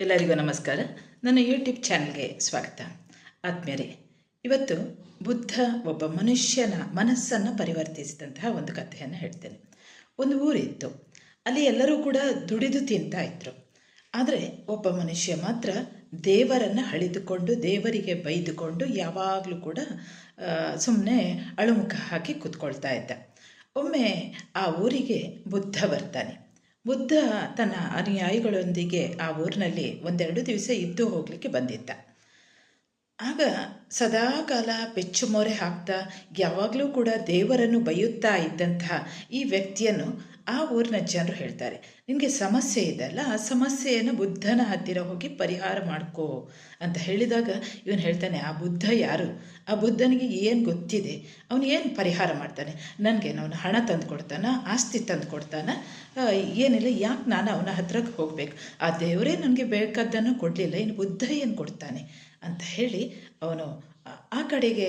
ಎಲ್ಲರಿಗೂ ನಮಸ್ಕಾರ. ನನ್ನ ಯೂಟ್ಯೂಬ್ ಚಾನಲ್ಗೆ ಸ್ವಾಗತ. ಆತ್ಮೀಯರೇ, ಇವತ್ತು ಬುದ್ಧ ಒಬ್ಬ ಮನುಷ್ಯನ ಮನಸ್ಸನ್ನು ಪರಿವರ್ತಿಸಿದಂತಹ ಒಂದು ಕಥೆಯನ್ನು ಹೇಳ್ತೇನೆ. ಒಂದು ಊರಿತ್ತು. ಅಲ್ಲಿ ಎಲ್ಲರೂ ಕೂಡ ದುಡಿದು ತಿಂತಾ ಇದ್ರು. ಆದರೆ ಒಬ್ಬ ಮನುಷ್ಯ ಮಾತ್ರ ದೇವರನ್ನು ಹಳಿದುಕೊಂಡು ದೇವರಿಗೆ ಬೈದುಕೊಂಡು ಯಾವಾಗಲೂ ಕೂಡ ಸುಮ್ಮನೆ ಅಳುಮುಖ ಹಾಕಿ ಕೂತ್ಕೊಳ್ತಾ ಇದ್ದ. ಒಮ್ಮೆ ಆ ಊರಿಗೆ ಬುದ್ಧ ಬರ್ತಾನೆ. ಬುದ್ಧ ತನ್ನ ಅನುಯಾಯಿಗಳೊಂದಿಗೆ ಆ ಊರಿನಲ್ಲಿ ಒಂದೆರಡು ದಿವಸ ಇದ್ದು ಹೋಗಲಿಕ್ಕೆ ಬಂದಿದ್ದ. ಆಗ ಸದಾಕಾಲ ಪೆಚ್ಚುಮೊರೆ ಹಾಕ್ತಾ ಯಾವಾಗಲೂ ಕೂಡ ದೇವರನ್ನು ಬೈಯುತ್ತಾ ಇದ್ದಂತಹ ಈ ವ್ಯಕ್ತಿಯನ್ನು ಆ ಊರಿನ ಜನರು ಹೇಳ್ತಾರೆ. ನಿಮಗೆ ಸಮಸ್ಯೆ ಇದೆಲ್ಲ ಆ ಸಮಸ್ಯೆಯನ್ನು ಬುದ್ಧನ ಹತ್ತಿರ ಹೋಗಿ ಪರಿಹಾರ ಮಾಡ್ಕೋ ಅಂತ ಹೇಳಿದಾಗ ಇವನು ಹೇಳ್ತಾನೆ, ಆ ಬುದ್ಧ ಯಾರು? ಆ ಬುದ್ಧನಿಗೆ ಏನು ಗೊತ್ತಿದೆ? ಅವನು ಏನು ಪರಿಹಾರ ಮಾಡ್ತಾನೆ? ನನಗೆ ಅವನು ಹಣ ತಂದು ಕೊಡ್ತಾನ ಆಸ್ತಿ ತಂದು ಕೊಡ್ತಾನ ಏನಿಲ್ಲ, ಯಾಕೆ ನಾನು ಅವನ ಹತ್ರಕ್ಕೆ ಹೋಗಬೇಕು? ಆ ದೇವರೇ ನನಗೆ ಬೇಕಾದ್ದನ್ನು ಕೊಡಲಿಲ್ಲ, ಇನ್ನು ಬುದ್ಧ ಏನು ಕೊಡ್ತಾನೆ? ಅಂತ ಹೇಳಿ ಅವನು, ಆ ಕಡೆಗೆ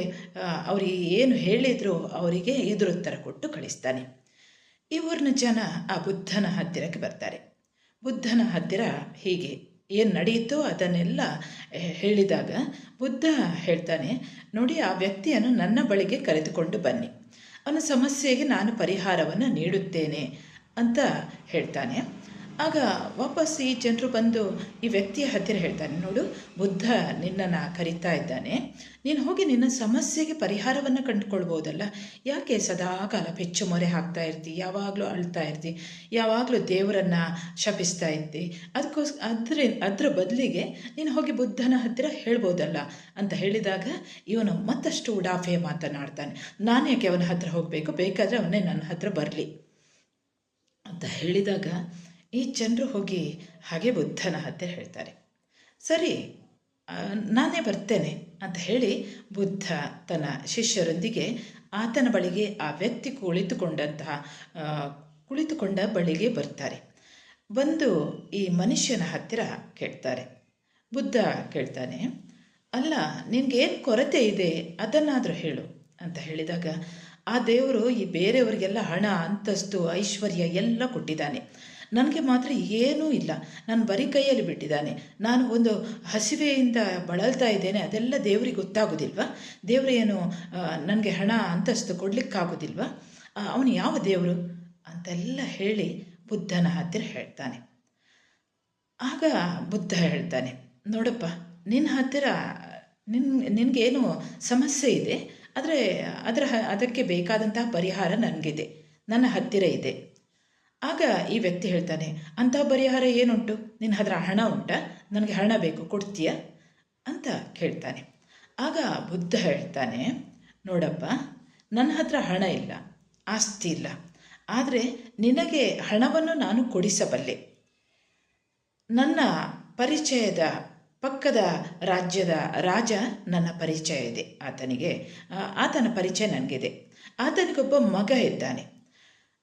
ಅವರಿಗೆ ಏನು ಹೇಳಿದ್ರು ಅವರಿಗೆ ಎದುರುತ್ತರ ಕೊಟ್ಟು ಕಳಿಸ್ತಾನೆ. ಊರಿನ ಜನ ಆ ಬುದ್ಧನ ಹತ್ತಿರಕ್ಕೆ ಬರ್ತಾರೆ. ಬುದ್ಧನ ಹತ್ತಿರ ಹೀಗೆ ಏನು ನಡೆಯಿತೋ ಅದನ್ನೆಲ್ಲ ಹೇಳಿದಾಗ ಬುದ್ಧ ಹೇಳ್ತಾನೆ, ನೋಡಿ, ಆ ವ್ಯಕ್ತಿಯನ್ನು ನನ್ನ ಬಳಿಗೆ ಕರೆದುಕೊಂಡು ಬನ್ನಿ. ಅವನ ಸಮಸ್ಯೆಗೆ ನಾನು ಪರಿಹಾರವನ್ನು ನೀಡುತ್ತೇನೆ ಅಂತ ಹೇಳ್ತಾನೆ. ಆಗ ವಾಪಸ್ ಈ ಜನರು ಬಂದು ಈ ವ್ಯಕ್ತಿಯ ಹತ್ತಿರ ಹೇಳ್ತಾನೆ ನೋಡು, ಬುದ್ಧ ನಿನ್ನನ್ನು ಕರಿತಾ ಇದ್ದಾನೆ. ನೀನು ಹೋಗಿ ನಿನ್ನ ಸಮಸ್ಯೆಗೆ ಪರಿಹಾರವನ್ನು ಕಂಡುಕೊಳ್ಬೋದಲ್ಲ. ಯಾಕೆ ಸದಾಕಾಲ ಪೆಚ್ಚು ಮೊರೆ ಹಾಕ್ತಾ ಇರ್ತಿ? ಯಾವಾಗಲೂ ಅಳ್ತಾ ಇರ್ತಿ. ಯಾವಾಗಲೂ ದೇವರನ್ನು ಶಪಿಸ್ತಾ ಇರ್ತಿ. ಅದಕ್ಕೋಸ್ ಅದ್ರ, ಅದರ ಬದಲಿಗೆ ನೀನು ಹೋಗಿ ಬುದ್ಧನ ಹತ್ತಿರ ಹೇಳ್ಬೋದಲ್ಲ. ಅಂತ ಹೇಳಿದಾಗ ಇವನು ಮತ್ತಷ್ಟು ಉಡಾಫೆ ಮಾತನಾಡ್ತಾನೆ. ನಾನು ಯಾಕೆ ಅವನ ಹತ್ರ ಹೋಗಬೇಕು? ಬೇಕಾದರೆ ಅವನೇ ನನ್ನ ಹತ್ರ ಬರಲಿ. ಅಂತ ಹೇಳಿದಾಗ ಈ ಜನರು ಹೋಗಿ ಹಾಗೆ ಬುದ್ಧನ ಹತ್ತಿರ ಹೇಳ್ತಾರೆ. ಸರಿ ನಾನೇ ಬರ್ತೇನೆ ಅಂತ ಹೇಳಿ ಬುದ್ಧ ತನ್ನ ಶಿಷ್ಯರೊಂದಿಗೆ ಆತನ ಬಳಿಗೆ ಆ ವ್ಯಕ್ತಿ ಕುಳಿತುಕೊಂಡಂತಹ ಕುಳಿತುಕೊಂಡ ಬಳಿಗೆ ಬರ್ತಾರೆ. ಬಂದು ಈ ಮನುಷ್ಯನ ಹತ್ತಿರ ಕೇಳ್ತಾರೆ. ಬುದ್ಧ ಕೇಳ್ತಾನೆ, ಅಲ್ಲ, ನಿನಗೇನು ಕೊರತೆ ಇದೆ? ಅದನ್ನಾದರೂ ಹೇಳು. ಅಂತ ಹೇಳಿದಾಗ, ಆ ದೇವರು ಈ ಬೇರೆಯವರಿಗೆಲ್ಲ ಹಣ, ಅಂತಸ್ತು, ಐಶ್ವರ್ಯ ಎಲ್ಲ ಕೊಟ್ಟಿದ್ದಾನೆ. ನನಗೆ ಮಾತ್ರ ಏನೂ ಇಲ್ಲ. ನಾನು ಬರೀ ಕೈಯಲ್ಲಿ ಬಿಟ್ಟಿದ್ದಾನೆ. ನಾನು ಒಂದು ಹಸಿವೆಯಿಂದ ಬಳಲ್ತಾ ಇದ್ದೇನೆ. ಅದೆಲ್ಲ ದೇವರಿಗೆ ಗೊತ್ತಾಗೋದಿಲ್ವಾ? ದೇವರು ಏನು ನನಗೆ ಹಣ ಅಂತಸ್ತು ಕೊಡಲಿಕ್ಕಾಗೋದಿಲ್ವಾ? ಅವನು ಯಾವ ದೇವರು? ಅಂತೆಲ್ಲ ಹೇಳಿ ಬುದ್ಧನ ಹತ್ತಿರ ಹೇಳ್ತಾನೆ. ಆಗ ಬುದ್ಧ ಹೇಳ್ತಾನೆ, ನೋಡಪ್ಪ, ನಿನ್ನ ಹತ್ತಿರ, ನಿನ್, ನಿನಗೇನು ಸಮಸ್ಯೆ ಇದೆ? ಆದರೆ, ಅದರ ಅದಕ್ಕೆ ಬೇಕಾದಂತಹ ಪರಿಹಾರ ನನಗಿದೆ. ನನ್ನ ಹತ್ತಿರ ಇದೆ. ಆಗ ಈ ವ್ಯಕ್ತಿ ಹೇಳ್ತಾನೆ, ಅಂತಹ ಪರಿಹಾರ ಏನುಂಟು? ನಿನ್ನ ಹತ್ರ ಹಣ ಉಂಟಾ? ನನಗೆ ಹಣ ಬೇಕು, ಕೊಡ್ತೀಯ? ಅಂತ ಕೇಳ್ತಾನೆ. ಆಗ ಬುದ್ಧ ಹೇಳ್ತಾನೆ, ನೋಡಪ್ಪ ನನ್ನ ಹತ್ರ ಹಣ ಇಲ್ಲ, ಆಸ್ತಿ ಇಲ್ಲ. ಆದರೆ ನಿನಗೆ ಹಣವನ್ನು ನಾನು ಕೊಡಿಸಬಲ್ಲೆ. ನನ್ನ ಪರಿಚಯದ ಪಕ್ಕದ ರಾಜ್ಯದ ರಾಜ ನನ್ನ ಪರಿಚಯ ಇದೆ. ಆತನಿಗೆ ಆತನ ಪರಿಚಯ ನನಗಿದೆ. ಆತನಿಗೊಬ್ಬ ಮಗ ಇದ್ದಾನೆ.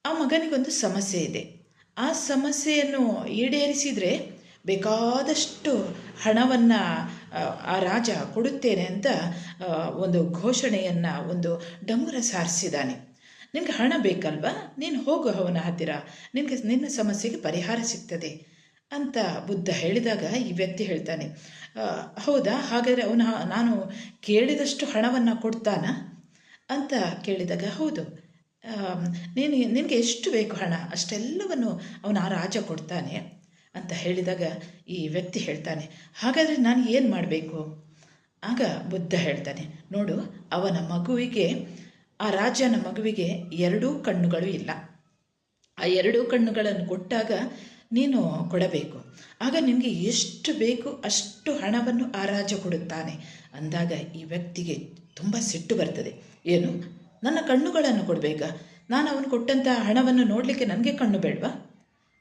ಆ ಮಗನಿಗೊಂದು ಸಮಸ್ಯೆ ಇದೆ. ಆ ಸಮಸ್ಯೆಯನ್ನು ಈಡೇರಿಸಿದರೆ ಬೇಕಾದಷ್ಟು ಹಣವನ್ನು, ಆ ರಾಜ ಕೊಡುತ್ತೇನೆ ಅಂತ ಒಂದು ಘೋಷಣೆಯನ್ನು, ಒಂದು ಡಂಗುರ ಸಾರಿಸಿದ್ದಾನೆ. ನಿನಗೆ ಹಣ ಬೇಕಲ್ವಾ? ನೀನು ಹೋಗು ಅವನ ಹತ್ತಿರ. ನಿನಗೆ, ನಿನ್ನ ಸಮಸ್ಯೆಗೆ ಪರಿಹಾರ ಸಿಗ್ತದೆ ಅಂತ ಬುದ್ಧ ಹೇಳಿದಾಗ ಈ ವ್ಯಕ್ತಿ ಹೇಳ್ತಾನೆ ಹೌದಾ? ಹಾಗಾದರೆ ಅವನು, ನಾನು ಕೇಳಿದಷ್ಟು ಹಣವನ್ನು ಕೊಡ್ತಾನ? ಅಂತ ಕೇಳಿದಾಗ, ಹೌದು. ನೀನು ನಿನಗೆ ಎಷ್ಟು ಬೇಕು ಹಣ? ಅಷ್ಟೆಲ್ಲವನ್ನು ಅವನು ಆ ರಾಜ ಕೊಡ್ತಾನೆ ಅಂತ ಹೇಳಿದಾಗ ಈ ವ್ಯಕ್ತಿ ಹೇಳ್ತಾನೆ, ಹಾಗಾದರೆ ನಾನು ಏನು ಮಾಡಬೇಕು? ಆಗ ಬುದ್ಧ ಹೇಳ್ತಾನೆ, ನೋಡು, ಅವನ ಮಗುವಿಗೆ, ಆ ರಾಜನ ಮಗುವಿಗೆ ಎರಡೂ ಕಣ್ಣುಗಳು ಇಲ್ಲ. ಆ ಎರಡೂ ಕಣ್ಣುಗಳನ್ನು ಕೊಟ್ಟಾಗ ನೀನು ಕೊಡಬೇಕು. ಆಗ ನಿನಗೆ ಎಷ್ಟು ಬೇಕು ಅಷ್ಟು ಹಣವನ್ನು ಆ ರಾಜ ಕೊಡುತ್ತಾನೆ. ಅಂದಾಗ ಈ ವ್ಯಕ್ತಿಗೆ ತುಂಬ ಸಿಟ್ಟು ಬರ್ತದೆ. ಏನು? ನನ್ನ ಕಣ್ಣುಗಳನ್ನು ಕೊಡಬೇಕಾ? ನಾನು ಅವನು ಕೊಟ್ಟಂಥ ಹಣವನ್ನು ನೋಡಲಿಕ್ಕೆ ನನಗೆ ಕಣ್ಣು ಬೇಡವಾ?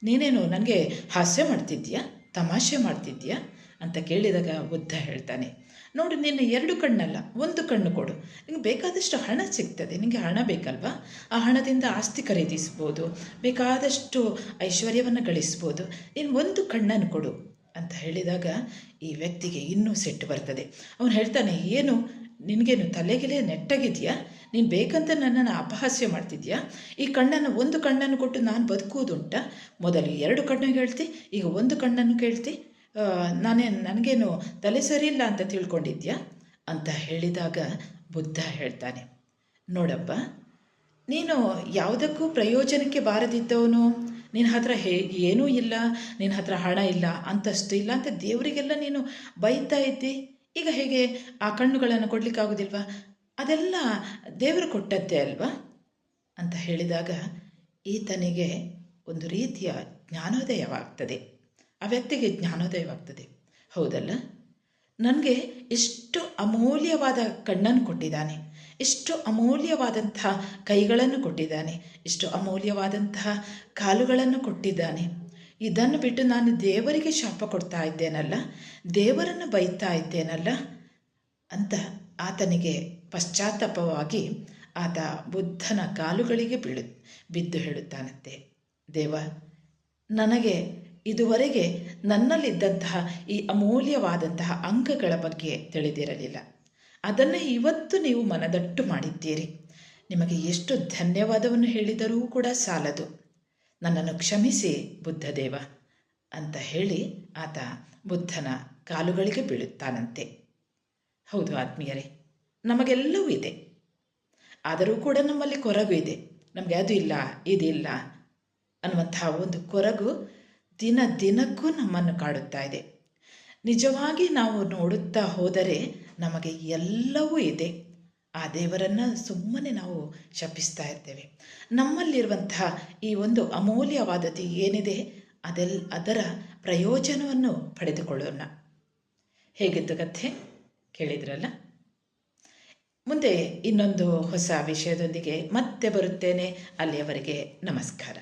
ನೀನೇನು ನನಗೆ ಹಾಸ್ಯ ಮಾಡ್ತಿದ್ದೀಯಾ? ತಮಾಷೆ ಮಾಡ್ತಿದ್ದೀಯಾ? ಅಂತ ಕೇಳಿದಾಗ ಬುದ್ಧ ಹೇಳ್ತಾನೆ, ನೋಡು ನಿನ್ನ ಎರಡು ಕಣ್ಣಲ್ಲ, ಒಂದು ಕಣ್ಣು ಕೊಡು. ನಿಂಗೆ ಬೇಕಾದಷ್ಟು ಹಣ ಸಿಗ್ತದೆ ನಿಮಗೆ ಹಣ ಬೇಕಲ್ವಾ? ಆ ಹಣದಿಂದ ಆಸ್ತಿ ಖರೀದಿಸ್ಬೋದು, ಬೇಕಾದಷ್ಟು ಐಶ್ವರ್ಯವನ್ನು ಗಳಿಸ್ಬೋದು, ನೀನು ಒಂದು ಕಣ್ಣನ್ನು ಕೊಡು. ಅಂತ ಹೇಳಿದಾಗ ಈ ವ್ಯಕ್ತಿಗೆ ಇನ್ನೂ ಸೆಟ್ ಬರ್ತದೆ. ಅವನು ಹೇಳ್ತಾನೆ, ಏನು? ನಿನಗೇನು ತಲೆಗೆಲೆ ನೆಟ್ಟಗಿದೆಯಾ? ನೀನು ಬೇಕಂತ ನನ್ನನ್ನು ಅಪಹಾಸ್ಯ ಮಾಡ್ತಿದ್ಯಾ? ಈ ಕಣ್ಣನ್ನು ಒಂದು ಕಣ್ಣನ್ನು ಕೊಟ್ಟು ನಾನು ಬದುಕುವುದುಂಟ? ಮೊದಲು ಎರಡು ಕಣ್ಣು ಕೇಳ್ತಿ, ಈಗ ಒಂದು ಕಣ್ಣನ್ನು ಕೇಳ್ತಿ. ನಾನೇ, ನನಗೇನು ತಲೆ ಇಲ್ಲ ಅಂತ ತಿಳ್ಕೊಂಡಿದ್ಯಾ? ಅಂತ ಹೇಳಿದಾಗ ಬುದ್ಧ ಹೇಳ್ತಾನೆ, ನೋಡಪ್ಪ, ನೀನು ಯಾವುದಕ್ಕೂ ಪ್ರಯೋಜನಕ್ಕೆ ಬಾರದಿದ್ದವನು. ನಿನ್ನ ಹತ್ರ ಹೇ, ಏನೂ ಇಲ್ಲ ನಿನ್ನ ಹತ್ರ ಹಣ ಇಲ್ಲ, ಅಂತಷ್ಟು ಇಲ್ಲ ಅಂತ ದೇವರಿಗೆಲ್ಲ ನೀನು ಬೈತಾ ಇದ್ದಿ. ಈಗ ಹೇಗೆ ಆ ಕಣ್ಣುಗಳನ್ನು ಕೊಡಲಿಕ್ಕಾಗೋದಿಲ್ವಾ? ಅದೆಲ್ಲ ದೇವರು ಕೊಟ್ಟದ್ದೇ ಅಲ್ವಾ? ಅಂತ ಹೇಳಿದಾಗ ಈತನಿಗೆ ಒಂದು ರೀತಿಯ ಜ್ಞಾನೋದಯವಾಗ್ತದೆ. ಆ ವ್ಯಕ್ತಿಗೆ ಜ್ಞಾನೋದಯವಾಗ್ತದೆ. ಹೌದಲ್ಲ? ನನಗೆ ಎಷ್ಟು ಅಮೂಲ್ಯವಾದ ಕಣ್ಣನ್ನು ಕೊಟ್ಟಿದ್ದಾನೆ. ಎಷ್ಟು ಅಮೂಲ್ಯವಾದಂತಹ ಕೈಗಳನ್ನು ಕೊಟ್ಟಿದ್ದಾನೆ. ಎಷ್ಟು ಅಮೂಲ್ಯವಾದಂತಹ ಕಾಲುಗಳನ್ನು ಕೊಟ್ಟಿದ್ದಾನೆ. ಇದನ್ನು ಬಿಟ್ಟು ನಾನು ದೇವರಿಗೆ ಶಾಪ ಕೊಡ್ತಾ ಇದ್ದೇನಲ್ಲ, ದೇವರನ್ನು ಬೈತಾ ಇದ್ದೇನಲ್ಲ ಅಂತ ಆತನಿಗೆ ಪಶ್ಚಾತ್ತಾಪವಾಗಿ ಆತ ಬುದ್ಧನ ಕಾಲುಗಳಿಗೆ ಬೀಳು, ಬಿದ್ದು ಹೇಳುತ್ತಾನಂತೆ. ದೇವ, ನನಗೆ ಇದುವರೆಗೆ ನನ್ನಲ್ಲಿದ್ದಂತಹ ಈ ಅಮೂಲ್ಯವಾದಂತಹ ಅಂಕಗಳ ಬಗ್ಗೆ ತಿಳಿದಿರಲಿಲ್ಲ. ಅದನ್ನು ಇವತ್ತು ನೀವು ಮನದಟ್ಟು ಮಾಡಿದ್ದೀರಿ. ನಿಮಗೆ ಎಷ್ಟು ಧನ್ಯವಾದವನ್ನು ಹೇಳಿದರೂ ಕೂಡ ಸಾಲದು. ನನ್ನನ್ನು ಕ್ಷಮಿಸಿ, ಬುದ್ಧದೇವ, ಅಂತ ಹೇಳಿ ಆತ ಬುದ್ಧನ ಕಾಲುಗಳಿಗೆ ಬೀಳುತ್ತಾನಂತೆ. ಹೌದು ಆತ್ಮೀಯರೇ, ನಮಗೆಲ್ಲವೂ ಇದೆ. ಆದರೂ ಕೂಡ ನಮ್ಮಲ್ಲಿ ಕೊರಗು ಇದೆ. ನಮಗೆ ಅದು ಇಲ್ಲ ಇದಿಲ್ಲ ಅನ್ನುವಂತಹ ಒಂದು ಕೊರಗು ದಿನ ದಿನಕ್ಕೂ ನಮ್ಮನ್ನು ಕಾಡುತ್ತಾ ಇದೆ. ನಿಜವಾಗಿ ನಾವು ನೋಡುತ್ತಾ ಹೋದರೆ ನಮಗೆ ಎಲ್ಲವೂ ಇದೆ. ಆ ದೇವರನ್ನು ಸುಮ್ಮನೆ ನಾವು ಶಪಿಸ್ತಾ ಇರ್ತೇವೆ ನಮ್ಮಲ್ಲಿರುವಂತಹ ಈ ಒಂದು ಅಮೂಲ್ಯವಾದದ್ದು ಏನಿದೆ? ಅದೆಲ್, ಅದರ ಪ್ರಯೋಜನವನ್ನು ಪಡೆದುಕೊಳ್ಳೋಣ. ಹೇಗಿತ್ತು ಕಥೆ? ಕೇಳಿದ್ರಲ್ಲ? ಮುಂದೆ ಇನ್ನೊಂದು ಹೊಸ ವಿಷಯದೊಂದಿಗೆ ಮತ್ತೆ ಬರುತ್ತೇನೆ. ಅಲ್ಲಿಯವರೆಗೆ ನಮಸ್ಕಾರ.